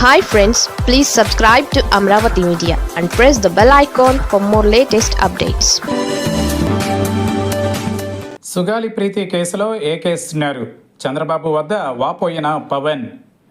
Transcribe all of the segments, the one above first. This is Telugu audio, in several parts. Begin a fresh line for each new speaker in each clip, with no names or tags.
Hi friends please subscribe to Amaravati media and press the bell icon for more latest updates
Sugali Preethi కేసులో ఏకేస్తున్నారు చంద్రబాబు వద్ద వాపోయిన పవన్.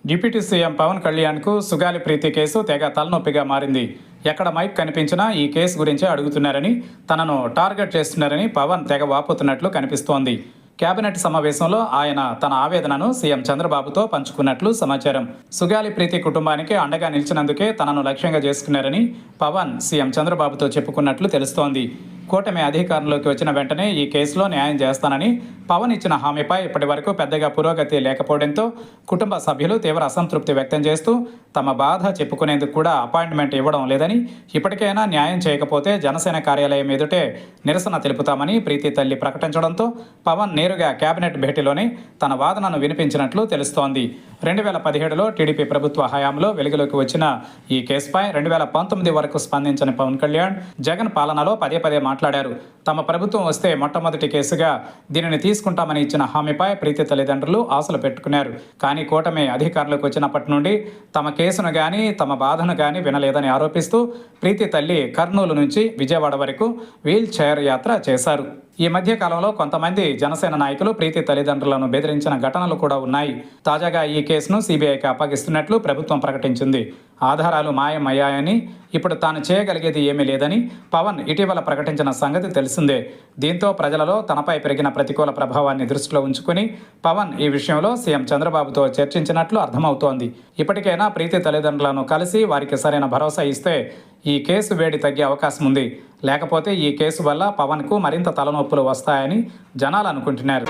డిప్యూటీ సీఎం పవన్ కళ్యాణ్కు సుగాలి ప్రీతి కేసు తెగ తలనొప్పిగా మారింది. ఎక్కడ మైక్ కనిపించినా ఈ కేసు గురించి అడుగుతున్నారని తనను టార్గెట్ చేస్తున్నారని పవన్ తెగ వాపోతున్నట్లు కనిపిస్తోంది. కేబినెట్ సమావేశంలో ఆయన తన ఆవేదనను సీఎం చంద్రబాబుతో పంచుకున్నట్లు సమాచారం. సుగాలి ప్రీతి కుటుంబానికి అండగా నిలిచినందుకే తనను లక్ష్యంగా చేసుకున్నారని పవన్ సీఎం చంద్రబాబుతో చెప్పుకున్నట్లు తెలుస్తోంది. కూటమి అధికారంలోకి వచ్చిన వెంటనే ఈ కేసులో న్యాయం చేస్తానని పవన్ ఇచ్చిన హామీపై ఇప్పటి వరకు పెద్దగా పురోగతి లేకపోవడంతో కుటుంబ సభ్యులు తీవ్ర అసంతృప్తి వ్యక్తం చేస్తూ తమ బాధ చెప్పుకునేందుకు కూడా అపాయింట్మెంట్ ఇవ్వడం లేదని ఇప్పటికైనా న్యాయం చేయకపోతే జనసేన కార్యాలయం ఎదుటే నిరసన తెలుపుతామని ప్రీతి తల్లి ప్రకటించడంతో పవన్ నేరుగా కేబినెట్ భేటీలోనే తన వాదనను వినిపించినట్లు తెలుస్తోంది. రెండు వేల పదిహేడులో టీడీపీ ప్రభుత్వ హయాంలో వెలుగులోకి వచ్చిన ఈ కేసుపై రెండు వేల పంతొమ్మిది వరకు స్పందించిన పవన్ కళ్యాణ్ జగన్ పాలనలో పదే పదే మాట్లాడారు. తమ ప్రభుత్వం వస్తే మొట్టమొదటి కేసుగా దీనిని తీసుకుంటామని ఇచ్చిన హామీపై ప్రీతి తల్లిదండ్రులు ఆశలు పెట్టుకున్నారు. కానీ కూటమి అధికారులకు వచ్చినప్పటి నుండి తమ కేసును గాని తమ బాధను గాని వినలేదని ఆరోపిస్తూ ప్రీతి తల్లి కర్నూలు నుంచి విజయవాడ వరకు వీల్ చైర్ యాత్ర చేశారు. ఈ మధ్య కాలంలో కొంతమంది జనసేన నాయకులు ప్రీతి తల్లిదండ్రులను బెదిరించిన ఘటనలు కూడా ఉన్నాయి. తాజాగా ఈ కేసును సిబిఐకి అప్పగిస్తున్నట్లు ప్రభుత్వం ప్రకటించింది. ఆధారాలు మాయమయ్యాయని ఇప్పుడు తాను చేయగలిగేది ఏమీ లేదని పవన్ ఇటీవల ప్రకటించిన సంగతి తెలిసిందే. దీంతో ప్రజలలో తనపై పెరిగిన ప్రతికూల ప్రభావాన్ని దృష్టిలో ఉంచుకుని పవన్ ఈ విషయంలో సీఎం చంద్రబాబుతో చర్చించినట్లు అర్థమవుతోంది. ఇప్పటికైనా ప్రీతి తల్లిదండ్రులను కలిసి వారికి సరైన భరోసా ఇస్తే ఈ కేసు వేడి తగ్గే అవకాశం ఉంది. లేకపోతే ఈ కేసు వల్ల పవన్కు మరింత తలనొప్పులు వస్తాయని జనాలు అనుకుంటున్నారు.